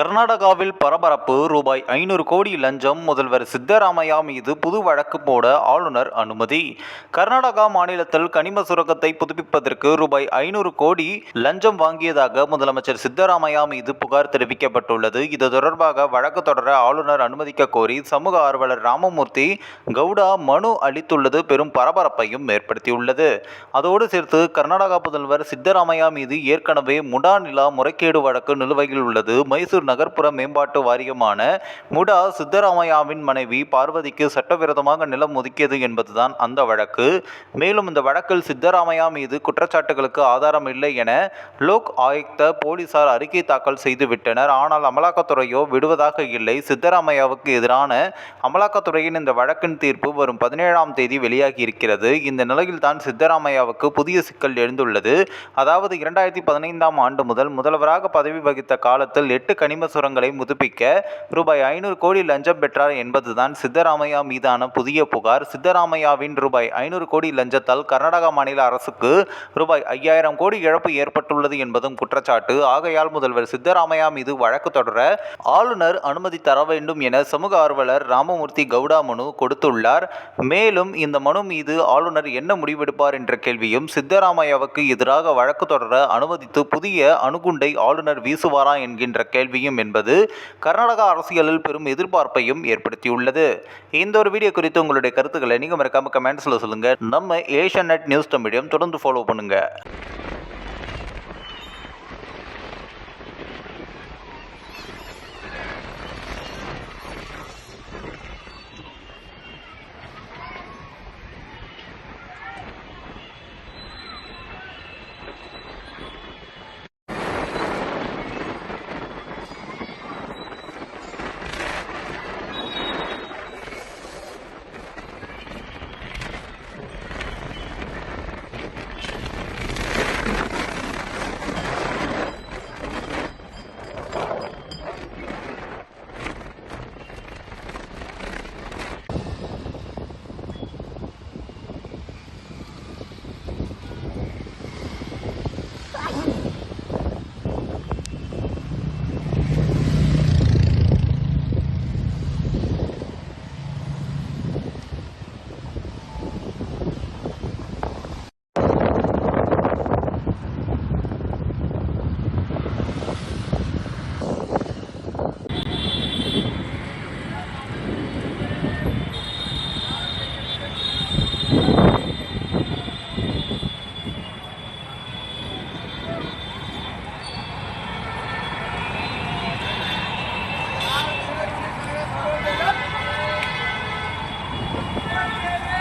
கர்நாடகாவில் பரபரப்பு ரூபாய் ஐநூறு கோடி லஞ்சம் முதல்வர் சித்தராமையா மீது புது வழக்கு போட ஆளுநர் அனுமதி. கர்நாடகா மாநிலத்தில் கனிம சுரங்கத்தை புதுப்பிப்பதற்கு ரூபாய் ஐநூறு கோடி லஞ்சம் வாங்கியதாக முதலமைச்சர் சித்தராமையா மீது புகார் தெரிவிக்கப்பட்டுள்ளது. இது தொடர்பாக வழக்கு தொடர ஆளுநர் அனுமதிக்க கோரி சமூக ஆர்வலர் ராமமூர்த்தி கவுடா மனு அளித்துள்ளது. பெரும் பரபரப்பையும் ஏற்படுத்தியுள்ளது. அதோடு சேர்த்து கர்நாடகா முதல்வர் சித்தராமையா மீது ஏற்கனவே முடா நிலா முறைகேடு வழக்கு நிலுவையில் உள்ளது. மைசூர் நகர்ப்புற மேம்பாட்டு வாரியமான முடா சித்தராமையாவின் மனைவி பார்வதிக்கு சட்டவிரோதமாக நிலம் ஒதுக்கியது என்பதுதான் அந்த வழக்கு. மேலும் இந்த வழக்கில் சித்தராமையா மீது குற்றச்சாட்டுகளுக்கு ஆதாரம் இல்லை என லோக் ஆயுக்த போலீசார் அறிக்கை தாக்கல் செய்துவிட்டனர். ஆனால் அமலாக்கத்துறையோ விடுவதாக இல்லை. சித்தராமையாவுக்கு எதிரான அமலாக்கத்துறையின் இந்த வழக்கின் தீர்ப்பு வரும் பதினேழாம் தேதி வெளியாகி இருக்கிறது இந்த நிலையில் தான் சித்தராமையாவுக்கு புதிய சிக்கல் எழுந்துள்ளது. அதாவது இரண்டாயிரத்தி பதினைந்தாம் ஆண்டு முதல் முதல்வராக பதவி வகித்த காலத்தில் எட்டு கனிம சுரங்களை புதுப்பிக்க ரூபாய் ஐநூறு கோடி லஞ்சம் பெற்றார் என்பதுதான் சித்தராமையா மீதான புதிய புகார். சித்தராமையாவின் ரூபாய் ஐநூறு கோடி லஞ்சத்தால் கர்நாடகா மாநில அரசுக்கு ரூபாய் ஐயாயிரம் கோடி இழப்பு ஏற்பட்டுள்ளது என்பதும் குற்றச்சாட்டு. ஆகையால் முதல்வர் சித்தராமையா மீது வழக்கு தொடர ஆளுநர் அனுமதி தர வேண்டும் என சமூக ஆர்வலர் ராமமூர்த்தி கவுடா மனு கொடுத்துள்ளார். மேலும் இந்த மனு மீது ஆளுநர் என்ன முடிவெடுப்பார் என்ற கேள்வியும் சித்தராமையாவுக்கு எதிராக வழக்கு தொடர அனுமதித்து புதிய அணுகுண்டை ஆளுநர் வீசுவாரா என்கின்ற கேள்வி முடியும் என்பது கர்நாடகா அரசியலில் பெரும் எதிர்பார்ப்பையும் ஏற்படுத்தியுள்ளது. இந்த ஒரு வீடியோ குறித்து உங்களுடைய கருத்துக்களை நீங்கள் மறக்காம கமெண்ட்ஸில் சொல்லுங்கள் நம்ம ஏஷியன் நெட் நியூஸ் தமிழையும் தொடர்ந்து ஃபாலோ பண்ணுங்கள் Come